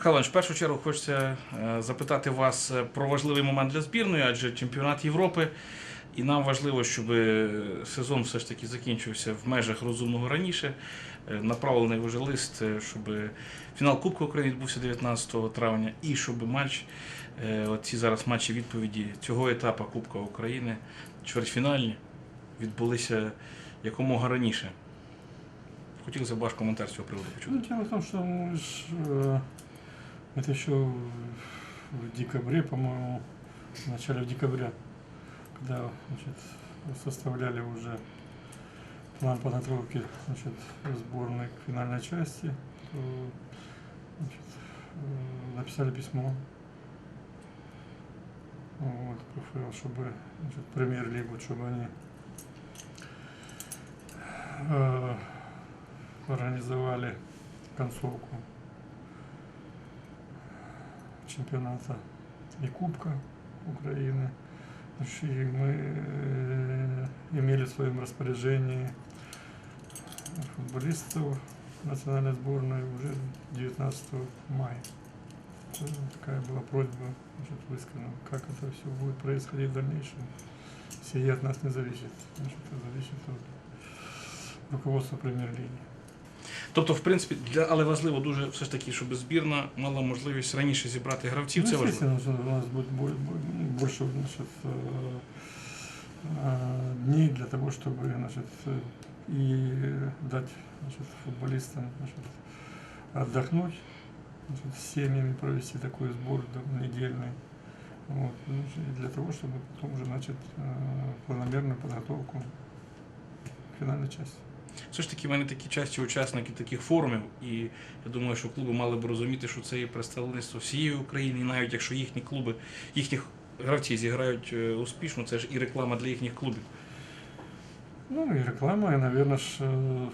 Михайло, Іванович, в першу чергу хочеться е, запитати вас е, про важливий момент для збірної, адже чемпіонат Європи. І нам важливо, щоб сезон все ж таки закінчився в межах розумного раніше. Е, Направлений вже лист, щоб фінал Кубку України відбувся 19 травня, і щоб матч, оці зараз матчі відповіді цього етапу Кубка України, чвертьфінальні, відбулися якомога раніше. Хотілося б ваш коментар з цього приводу почути. Ну, дело в том, что мы ж, э, это еще в декабре, по-моему, в начале декабря, когда значит, составляли уже план подготовки значит, сборной к финальной части, то, значит, э, написали письмо. Вот, КФЛ, чтобы значит, премьер-лигу, чтобы они э, организовали концовку чемпионата и Кубка Украины. И мы э, имели в своем распоряжении футболистов национальной сборной уже 19 мая. Такая была просьба значит, высказана, как это все будет происходить в дальнейшем. Сие от нас не зависит. Значит, это зависит от руководства премьер-лиги. Тобто, в принципі, для, але важливо дуже все ж таки, щоб збірна мала можливість раніше зібрати гравців. Це Ну, важливо. естественно, что у нас будет бо- бо- больше значит, э, э, дней для того, чтобы значит, э, и дать значит, футболистам значит, отдохнуть, значит, с семьями провести такой сбор да, недельный. Вот, ну, и для того, чтобы потом уже начать э, планомерную подготовку к финальной части. Все ж таки, в мене такі часті учасники таких форумів, і я думаю, що клуби мали б розуміти, що це є представництво всієї України, і навіть якщо їхні клуби, їхні гравці зіграють е, успішно, це ж і реклама для їхніх клубів. Ну и реклама, и, наверное, ж, э,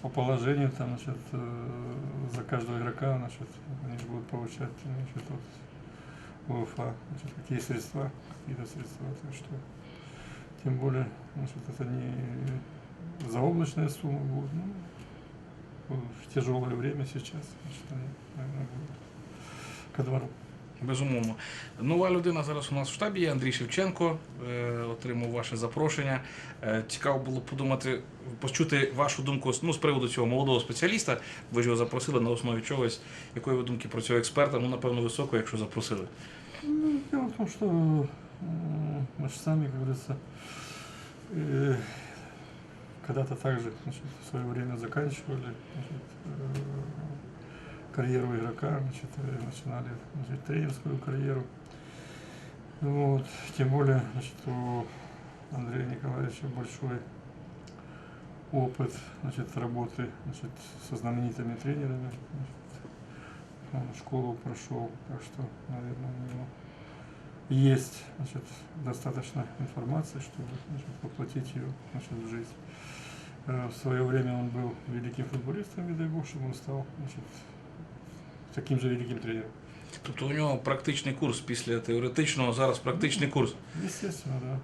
по положению там, значит, э, за каждого игрока, значит, они же будут получать, значит, от УЕФА, значит, какие средства, какие-то средства, так что, тем более, значит, это не заоблачная сумма будет, ну, в тяжелое время сейчас, значит, они, наверное, будут ко двору. Безумовно. Нова людина зараз у нас в штабі є Андрій Шевченко. Е, отримав ваше запрошення. Е, цікаво було подумати, почути вашу думку ну, з приводу цього молодого спеціаліста. Ви ж його запросили на основі чогось. Якої ви думки про цього експерта? Ну, напевно, високої, якщо запросили. Ну, дело в том, что м, мы же сами, как говорится, э, когда-то также значит, в свое время заканчивали значит, э, карьеру игрока, значит, э, начинали значит, тренерскую карьеру. Вот. Тем более значит, у Андрея Николаевича большой опыт значит, работы значит, со знаменитыми тренерами. Значит, он школу прошел, так что, наверное, у него есть значит, достаточно информации, чтобы значит, воплотить ее значит, в жизнь. Э, В свое время он был великим футболистом, и дай бог, чтобы он стал значит, таким же великим тренером. Тобто у нього практичний курс після теоретичного, зараз практичний курс. Естественно, да.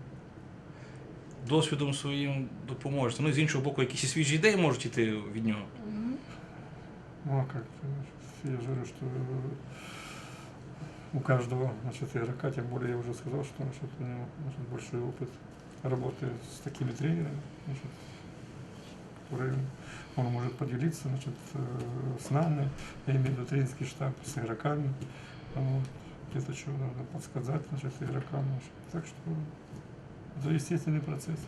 Досвідом своїм допоможете. Ну і з іншого боку, якісь і свіжі ідеї можуть йти від нього. Ну а как? значит, Я же говорю, что у каждого значит, игрока, тем более я уже сказал, что значит, у него значит, большой опыт работы с такими тренерами, значит, которые он может поделиться значит, э, с нами, я имею в виду тренерский штаб, с игроками. Вот. Где-то что надо подсказать значит, игрокам. Значит. Так что это естественный процесс.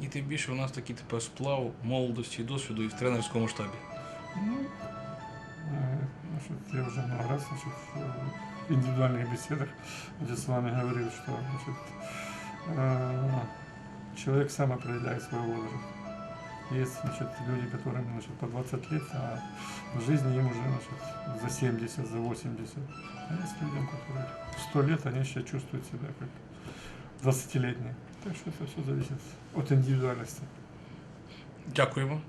І тим більше у нас такий типу сплав молодості і досвіду і в тренерському штабі. Ну, э, значит, я уже много раз значит, в индивидуальных беседах где с вами говорил, что значит, э, человек сам определяет свой возраст. Есть значит, люди, которым значит, по 20 лет, а в жизни им уже значит, за 70, за 80. А есть людям, которые 100 лет, они еще чувствуют себя как 20-летние. Так что это все зависит от индивидуальности. Дякуємо.